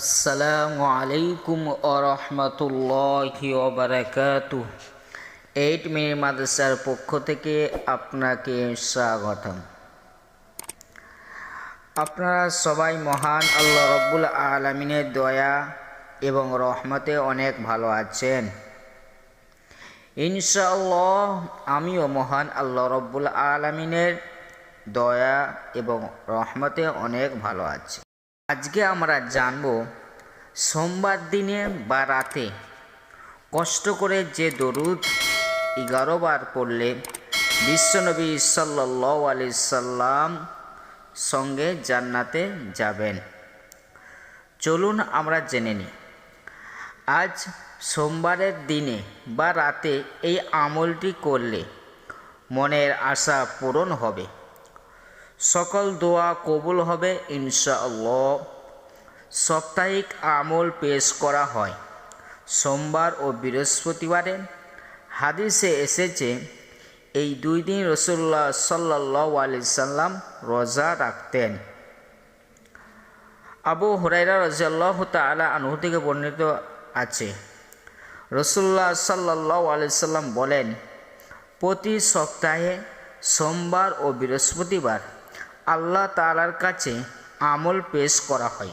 আসসালামু আলাইকুম আরহামতুল্লাহি ওবরাকাতু এইট মিনিট মাদ্রাসার পক্ষ থেকে আপনাকে স্বাগতম। আপনারা সবাই মহান আল্লাহ রব্বুল আলমিনের দয়া এবং রহমতে অনেক ভালো আছেন। ইনশাআল্লাহ আমিও মহান আল্লাহ রব্বুল আলমিনের দয়া এবং রহমতে অনেক ভালো আছি। আজকে আমরা জানব সোমবার দিনে বা রাতে কষ্ট করে যে দরুদ এগারো বার পড়লে বিশ্বনবী সাল্লাহ আলি সাল্লাম সঙ্গে জান্নাতে যাবেন। চলুন আমরা জেনে নিই। আজ সোমবারের দিনে বা রাতে এই আমলটি করলে মনের আশা পূরণ হবে। সকল দোয়া কবুল হবে ইনশাআল্লাহ। সাপ্তাহিক আমল পেশ করা হয়। সোমবার ও বৃহস্পতিবারে হাদিসে এসেছে, এই দুই দিন রসুল্লাহ সাল্লাহ আলি সাল্লাম রোজা রাখতেন। আবু হরাইরা রাজিয়াল্লাহ তালা আনহু থেকে বর্ণিত আছে। রসুল্লাহ সাল্লাহ আলি সাল্লাম বলেন, প্রতি সপ্তাহে সোমবার ও বৃহস্পতিবার আল্লাহ তালার কাছে আমল পেশ করা হয়।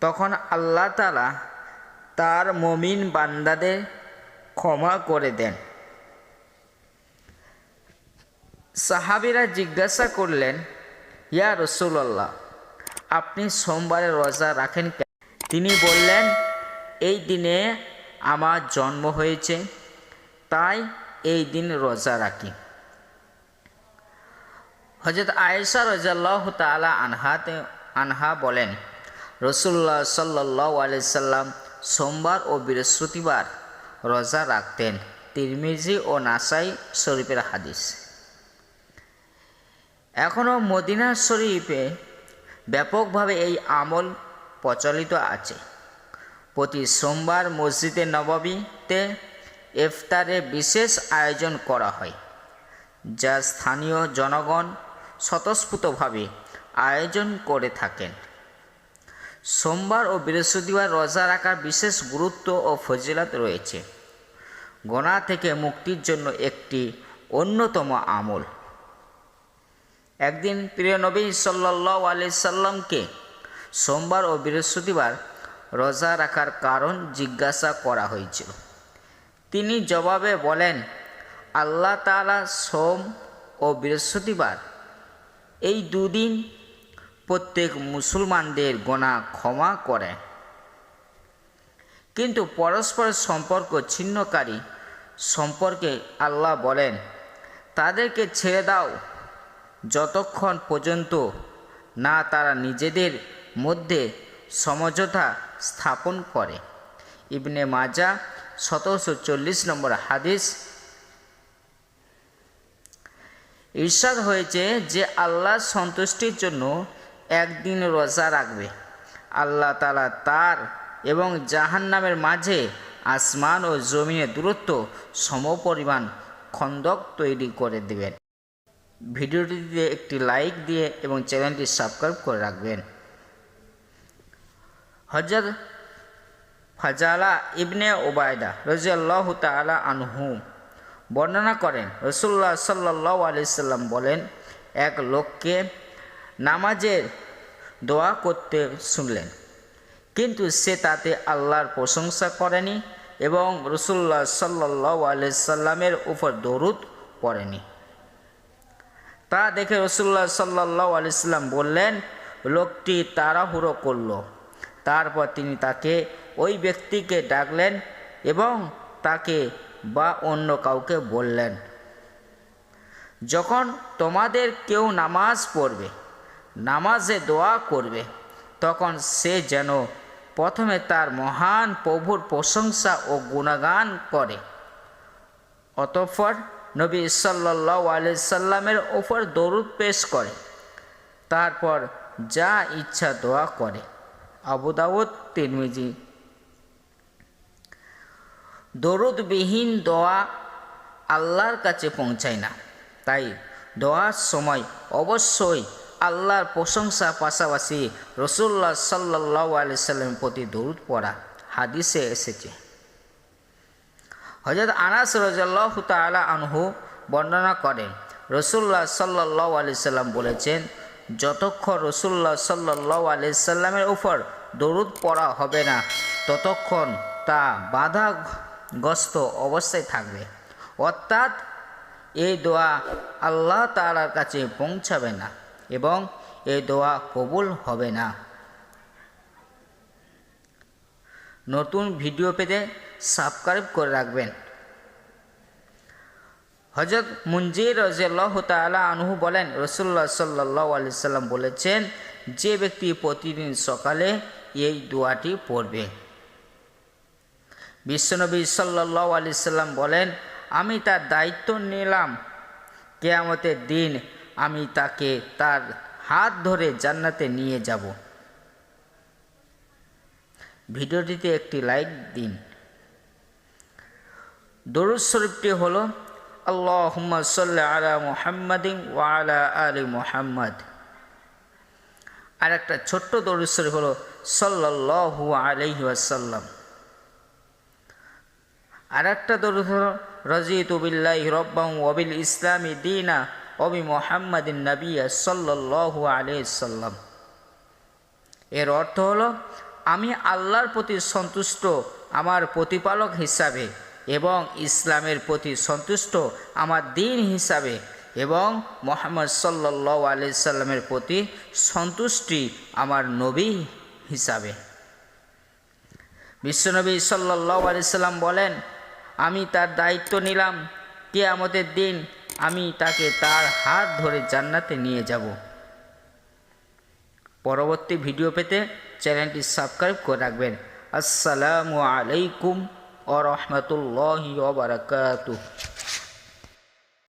তখন আল্লাহ তালা তার মমিন বান্দাদের ক্ষমা করে দেন। সাহাবিরা জিজ্ঞাসা করলেন, ইয়া রসুল্লাহ আপনি সোমবারে রোজা রাখেন কেন? তিনি বললেন, এই দিনে আমার জন্ম হয়েছে, তাই এই দিন রোজা রাখি। হজরত আয়েশা রজাল্লাহ তালা আনহাতে আনহা বলেন রসুল্লাহ সাল্লাহ আলাইসাল্লাম সোমবার ও বৃহস্পতিবার রোজা রাখতেন। তিরমিজি ও নাসাই শরীফের হাদিস। এখনও মদিনা শরীফে ব্যাপকভাবে এই আমল প্রচলিত আছে। প্রতি সোমবার মসজিদে নববীতে ইফতারে বিশেষ আয়োজন করা হয়, যা স্থানীয় জনগণ স্বতঃস্ফূর্তভাবে আয়োজন করে থাকেন। সোমবার ও বৃহস্পতিবার রোজা রাখার বিশেষ গুরুত্ব ও ফজিলত রয়েছে। গোনা থেকে মুক্তির জন্য একটি অন্যতম আমল। একদিন প্রিয় নবী সাল্লাহ আলি সাল্লামকে সোমবার ও বৃহস্পতিবার রোজা রাখার কারণ জিজ্ঞাসা করা হয়েছিল। তিনি জবাবে বলেন, আল্লাহ তালা সোম ও বৃহস্পতিবার এই দুদিন প্রত্যেক মুসলমানদের গোনা ক্ষমা করে। কিন্তু পরস্পর সম্পর্ক ছিন্নকারী সম্পর্কে আল্লাহ বলেন, তাদেরকে ছেড়ে দাও। যতক্ষণ পর্যন্ত না তারা নিজেদের মধ্যে সমঝোতা স্থাপন করে। ইবনে মাজা সতেরোশো চল্লিশ নম্বর হাদিস ঈর্ষাদ হয়েছে যে আল্লাহর সন্তুষ্টির জন্য একদিন রোজা রাখবে। আল্লাহ তালা তার এবং জাহান নামের মাঝে আসমান ও জমিনের দূরত্ব সমপরিমাণ খন্দক তৈরি করে দেবেন। ভিডিওটিতে একটি লাইক দিয়ে এবং চ্যানেলটি সাবস্ক্রাইব করে রাখবেন। হজরত ফাজালা ইবনে ওবায়দা রাজিয়াল্লাহ তালা আনহুম বর্ণনা করেন। রসুল্লাহ সাল্লাহ আলিয়াল্লাম বলেন, এক লোককে নামাজের দোয়া করতে শুনলেন, কিন্তু সে তাতে আল্লাহর প্রশংসা করেনি এবং রসুল্লাহ সাল্লাহ আলিয়াল্লামের উপর দরুদ পড়েনি। তা দেখে রসুল্লাহ সাল্লাহ আলিয়াল্লাম বললেন, লোকটি তাড়াহুড়ো করল। তারপর তিনি তাকে ওই ব্যক্তিকে ডাকলেন এবং তাকে বা অন্য কাউকে বললেন। যখন তোমাদের কেউ নামাজ পড়বে, নামাজে দোয়া করবে, তখন সে যেন প্রথমে তার মহান প্রভুর প্রশংসা ও গুণগান করে। অতঃপর নবী সাল্লাহ সাল্লামের ওপর দরুদ পেশ করে। তারপর যা ইচ্ছা দোয়া করে। আবুদাউদ তিরমিজি দরুদবিহীন দোয়া আল্লাহর কাছে পৌঁছায় না। তাই দোয়ার সময় অবশ্যই আল্লাহর প্রশংসা পাশাপাশি রসুল্লাহ সাল্লাহ আলি সাল্লামের প্রতি দরুদ পড়া হাদিসে এসেছে। হজরত আনাস রাজাল্লাহ তালা আনহু বর্ণনা করেন, রসুল্লাহ সাল্লাহ আলি সাল্লাম বলেছেন, যতক্ষণ রসুল্লাহ সাল্লাহ আলি সাল্লামের উপর দরুদ পড়া হবে না, ততক্ষণ তা বাধাগ্রস্ত অবস্থায় থাকবে। অর্থাৎ এই দোয়া আল্লাহ তালার কাছে পৌঁছাবে না এবং এই দোয়া কবুল হবে না। নতুন ভিডিও পেতে সাবস্ক্রাইব করে রাখবেন। হজরত মুঞ্জির রাজিয়াল্লাহ তালা আনহু বলেন রসুল্লাহ সাল্লাহ আলি সাল্লাম বলেছেন, যে ব্যক্তি প্রতিদিন সকালে এই দোয়াটি পড়বে। বিশ্বনবী সাল্লাহ আলি সাল্লাম বলেন, আমি তার দায়িত্ব নিলাম। কেয়ামতের দিন আমি তাকে তার হাত ধরে জান্নাতে নিয়ে যাব। ভিডিওটিতে একটি লাইক দিন। দরুদ শরীফটি হল আল্লাহ আলা মুহাম্মাদিন ওয়ালা আলী মুহাম্মদ। আর একটা ছোট্ট দরুদ শরীফ হল সাল্লাহু আলহি আসাল্লাম আর একটা দরুদ হল, রাজিত বিল্লাহ রব্বাম ওবিল ইসলামী দিনা অবি মোহাম্মদিন নবিয়া সাল্লাহু আলিয়াল্লাম এর অর্থ হলো, আমি আল্লাহর প্রতি সন্তুষ্ট আমার প্রতিপালক হিসাবে এবং ইসলামের প্রতি সন্তুষ্ট আমার দিন হিসাবে এবং মোহাম্মদ সাল্লাহ আলি সাল্লামের প্রতি সন্তুষ্টি আমার নবী হিসাবে। বিশ্বনবী সাল্লাহ আলি সাল্লাম বলেন আমি তার দায়িত্ব নিলাম। কে আমাদের দিন আমি তাকে তার হাত ধরে জান্নাতে নিয়ে যাব। পরবর্তী ভিডিও পেতে চ্যানেলটি সাবস্ক্রাইব করে রাখবেন। আসসালামু আলাইকুম ও রহমতুল্লাহ বারাকাতুহ।